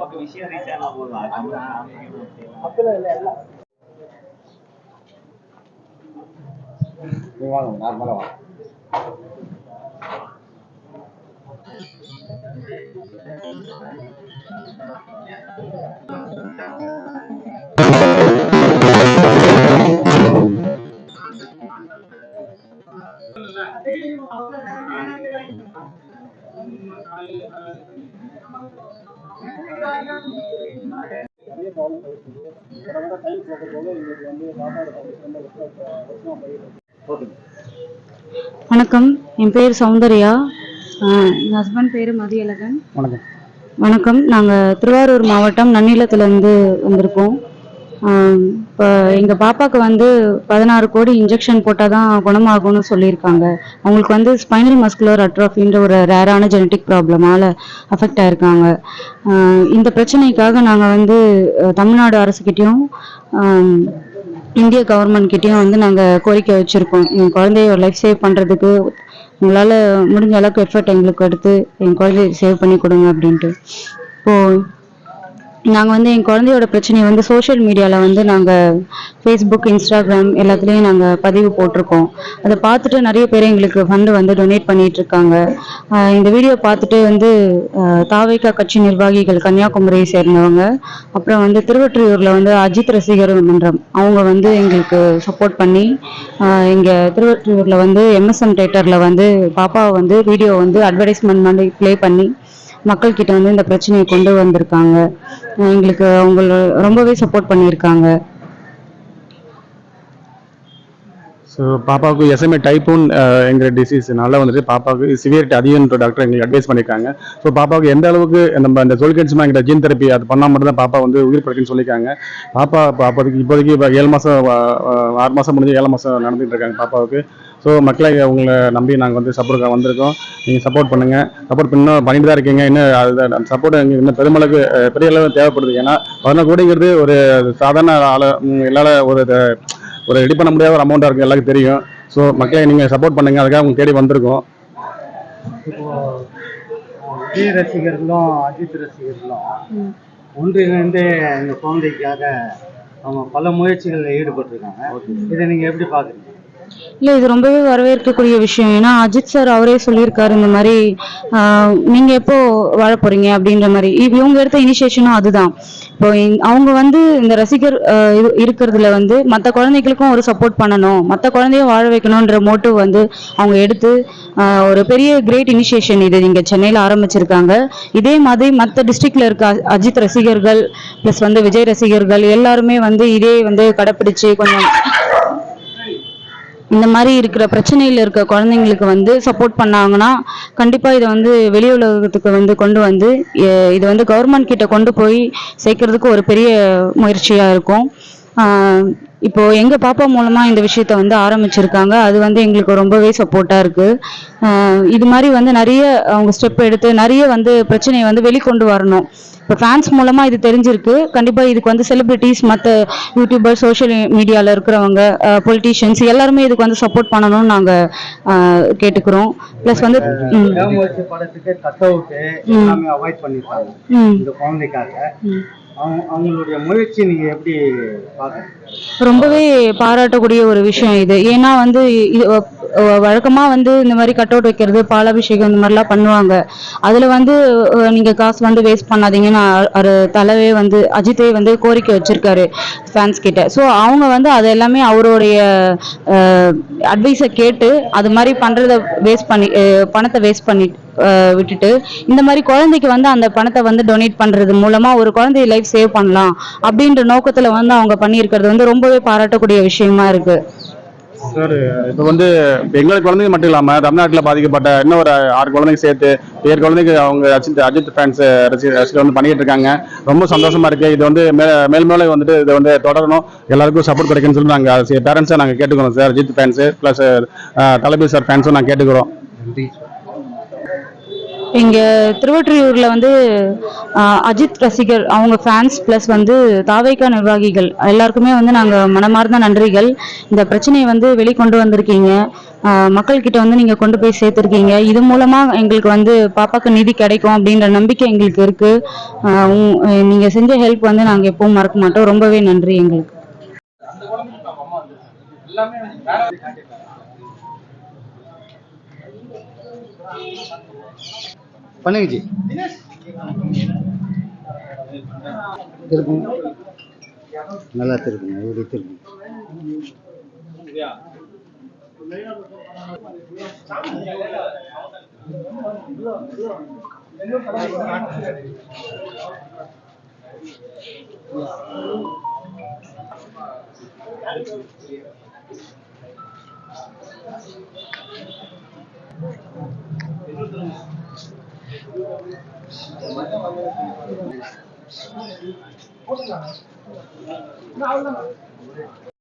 ಒಂದು ವಿಷಯ ರೀಚ್ ಆಗಬಹುದು ನೀವು ನಾರ್ಮಲ್ Thank you. வணக்கம். என் பேர் சௌந்தர்யா. என் ஹஸ்பண்ட் பேர் மதியழகன். வணக்கம். வணக்கம். நாங்கள் திருவாரூர் மாவட்டம் நன்னிலத்துலேருந்து வந்திருக்கோம். இப்போ எங்கள் பாப்பாவுக்கு வந்து பதினாறு கோடி இன்ஜெக்ஷன் போட்டால் தான் குணமாகும்னு சொல்லியிருக்காங்க. அவங்களுக்கு வந்து ஸ்பைனல் மஸ்குலர் அட்ரோஃபின்ற ஒரு ரேரான ஜெனட்டிக் ப்ராப்ளமால் அஃபெக்ட் ஆயிருக்காங்க. இந்த பிரச்சனைக்காக நாங்கள் வந்து தமிழ்நாடு அரசுக்கிட்டேயும் இந்திய கவர்மெண்ட் கிட்டேயும் வந்து நாங்கள் கோரிக்கை வச்சுருக்கோம். என் குழந்தைய லைஃப் சேவ் பண்ணுறதுக்கு உங்களால் முடிஞ்ச அளவுக்கு எஃபர்ட் எங்களுக்கு எடுத்து என் குழந்தைய சேவ் பண்ணி கொடுங்க அப்படின்ட்டு. இப்போது நாங்கள் வந்து என் குழந்தையோட பிரச்சனையை வந்து சோஷியல் மீடியாவில் வந்து நாங்கள் ஃபேஸ்புக் இன்ஸ்டாகிராம் எல்லாத்துலேயும் நாங்கள் பதிவு போட்டிருக்கோம். அதை பார்த்துட்டு நிறைய பேர் எங்களுக்கு ஃபண்டு வந்து டொனேட் பண்ணிட்டு இருக்காங்க. இந்த வீடியோ பார்த்துட்டு வந்து தாவைக்கா கட்சி நிர்வாகிகள் கன்னியாகுமரியை சேர்ந்தவங்க அப்புறம் வந்து திருவற்றியூரில் வந்து அஜித் ரசிகர் மன்றம் அவங்க வந்து எங்களுக்கு சப்போர்ட் பண்ணி இங்கே திருவற்றியூரில் வந்து எம்எஸ்எம் தேட்டரில் வந்து பாப்பாவை வந்து வீடியோ வந்து அட்வர்டைஸ்மெண்ட் மாதிரி ப்ளே பண்ணி மக்கள் கிட்ட வந்து இந்த பிரச்சனையை கொண்டு வந்திருக்காங்க. எங்களுக்கு அவங்க ரொம்பவே சப்போர்ட் பண்ணியிருக்காங்க. ஸோ பாப்பாவுக்கு எஸ்எம்ஏ டைப்புன் எங்கிற டிசீஸ்னால வந்துட்டு பாப்பாவுக்கு சிவியரிட்டி அதிகம்ன்ற டாக்டர் எங்களுக்கு அட்வைஸ் பண்ணியிருக்காங்க. ஸோ பாப்பாவுக்கு எந்த அளவுக்கு நம்ம இந்த சொல்கெட்ஸ்மா எங்கிட்ட ஜீன் தெரப்பி அது பண்ணால் மட்டும் தான் பாப்பா வந்து உயிர் பிழைக்குன்னு சொல்லியிருக்காங்க. பாப்பா பாப்பாவுக்கு இப்போதைக்கு இப்போ ஏழு மாதம் ஆறு மாதம் முடிஞ்சு ஏழு மாதம் நடந்துகிட்டு இருக்காங்க பாப்பாவுக்கு. ஸோ மக்களை உங்களை நம்பி நாங்கள் வந்து சப்போர்ட் வந்திருக்கோம். நீங்கள் சப்போர்ட் பண்ணுங்கள் சப்போர்ட் இன்னும் பண்ணிட்டு தான் இருக்கீங்க. இன்னும் அது சப்போர்ட் எங்களுக்கு இன்னும் பெருமளவுக்கு பெரிய அளவு தேவைப்படுது. ஏன்னா பதினோரு கோடிங்கிறது ஒரு சாதாரண ஆள ம், எல்லால ஒரு ஒரு ரெடி பண்ண முடியாத ஒரு அமௌண்ட்டாக இருக்குது எல்லாருக்கும் தெரியும். ஸோ மக்களை நீங்கள் சப்போர்ட் பண்ணுங்கள் அதுக்காக உங்களுக்கு தேடி வந்திருக்கோம். இப்போ விஜய் ரசிகர்களும் அஜித் ரசிகர்களும் ஒன்றிணைந்து இந்த குழந்தைக்காக அவங்க பல முயற்சிகளில் ஈடுபட்டிருக்காங்க. இதை நீங்க எப்படி பாக்குறீங்க இல்லை இது ரொம்பவே வரவேற்கக்கூடிய விஷயம். ஏன்னா அஜித் சார் அவரே சொல்லியிருக்காரு இந்த மாதிரி ஆஹ், நீங்க எப்போ வாழ போறீங்க அப்படின்ற மாதிரி. இவ- இவங்க எடுத்த இனிஷியேஷனும் அதுதான். இப்போ அவங்க வந்து இந்த ரசிகர் இது இருக்கிறதுல வந்து மற்ற குழந்தைகளுக்கும் ஒரு சப்போர்ட் பண்ணணும். மற்ற குழந்தைய வாழ வைக்கணுன்ற மோட்டிவ் வந்து அவங்க எடுத்து ஒரு பெரிய கிரேட் இனிஷியேஷன் இது இங்கே சென்னையில் ஆரம்பிச்சிருக்காங்க. இதே மாதிரி மற்ற டிஸ்ட்ரிக்ட்ல இருக்க அஜித் ரசிகர்கள் ப்ளஸ் வந்து விஜய் ரசிகர்கள் எல்லாருமே வந்து இதே வந்து கடைப்பிடிச்சு கொஞ்சம் இந்த மாதிரி இருக்கிற பிரச்சனையில் இருக்க குழந்தைங்களுக்கு வந்து சப்போர்ட் பண்ணாங்கன்னா கண்டிப்பாக இதை வந்து வெளி உலகத்துக்கு வந்து கொண்டு வந்து இது இதை வந்து கவர்மெண்ட் கிட்ட கொண்டு போய் சேர்க்கறதுக்கு ஒரு பெரிய முயற்சியாக இருக்கும். இப்போ எங்க பாப்பா மூலமா இந்த விஷயத்த வந்து ஆரம்பிச்சிருக்காங்க. அது வந்து எங்களுக்கு ரொம்பவே சப்போர்ட்டா இருக்கு. இது மாதிரி வந்து நிறைய அவங்க ஸ்டெப் எடுத்து நிறைய வந்து பிரச்சனையை வந்து வெளிக்கொண்டு வரணும். இப்போ ஃபேன்ஸ் மூலமா இது தெரிஞ்சிருக்கு. கண்டிப்பா இதுக்கு வந்து செலிபிரிட்டிஸ் மற்ற யூடியூபர் சோஷியல் மீடியால இருக்கிறவங்க பொலிட்டீஷியன்ஸ் எல்லாருமே இதுக்கு வந்து சப்போர்ட் பண்ணணும்னு நாங்க கேட்டுக்கிறோம். ப்ளஸ் வந்து படத்துக்கு கட் அவாய்ட் பண்ணிருக்காங்க. இந்த குழந்தைக்காக. அவங்களுடைய முயற்சி நீங்க எப்படி ரொம்பவே பாராட்டக்கூடிய ஒரு விஷயம் இது. ஏன்னா வந்து வழக்கமா வந்து இந்த மாதிரி கட் அவுட் வைக்கிறது பாலாபிஷேகம் இந்த மாதிரிலாம் பண்ணுவாங்க. அதுல வந்து நீங்க காசு வந்து வேஸ்ட் பண்ணாதீங்கன்னு ஒரு தலைவே வந்து அஜித்தே வந்து கோரிக்கை வச்சிருக்காரு ஃபேன்ஸ் கிட்ட. ஸோ அவங்க வந்து அது எல்லாமே அவருடைய அட்வைஸை கேட்டு அது மாதிரி பண்றத வேஸ்ட் பண்ணி பணத்தை வேஸ்ட் பண்ணி விட்டுட்டு இந்த மாதிரி குழந்தைக்கு வந்து அந்த பணத்தை வந்து டொனேட் பண்றது மூலமா ஒரு குழந்தைய லைஃப் சேவ் பண்ணலாம் அப்படின்ற நோக்கத்துல வந்து அவங்க பண்ணியிருக்கிறது வந்து ரொம்பவே பாராட்டக்கூடிய விஷயமா இருக்கு. சார் இப்போ வந்து எங்களுக்கு குழந்தைங்க மட்டும் இல்லாமல் தமிழ்நாட்டில் பாதிக்கப்பட்ட இன்னும் ஒரு ஆறு குழந்தைங்க சேர்த்து ஏழு குழந்தைங்க அவங்க அஜித் அஜித் ஃபேன்ஸ் ரசிகர் ரசிகர் வந்து பண்ணிட்டு இருக்காங்க. ரொம்ப சந்தோஷமா இருக்கு. இது வந்து மே மேல் மேலே வந்துட்டு இதை வந்து தொடரணும். எல்லாருக்கும் சப்போர்ட் கிடைக்குன்னு சொல்லி நாங்கள் பேரண்ட்ஸை நாங்கள் கேட்டுக்கிறோம் sir. Ajith fans plus Thalapathy sir ஃபேன்ஸும் நாங்கள் கேட்டுக்கிறோம். நன்றி இங்கே திருவற்றியூரில் வந்து அஜித் ரசிகர் அவங்க ஃபேன்ஸ் ப்ளஸ் வந்து தாவைக்கா நிர்வாகிகள். எல்லாருக்குமே வந்து நாங்கள் மனமார்ந்த நன்றிகள். இந்த பிரச்சனையை வந்து வெளிக்கொண்டு வந்திருக்கீங்க. மக்கள்கிட்ட வந்து நீங்கள் கொண்டு போய் சேர்த்துருக்கீங்க. இது மூலமாக எங்களுக்கு வந்து பாப்பாக்கு நிதி கிடைக்கும் அப்படின்ற நம்பிக்கை எங்களுக்கு இருக்குது நீங்கள் செஞ்ச ஹெல்ப் வந்து நாங்கள் எப்பவும் மறக்க மாட்டோம். ரொம்பவே நன்றி எங்களுக்கு. பண்ணுங்க ஜி திருப்புங்க நல்லா திருப்புங்க இப்படி திருப்புங்க Thank you. なるほど。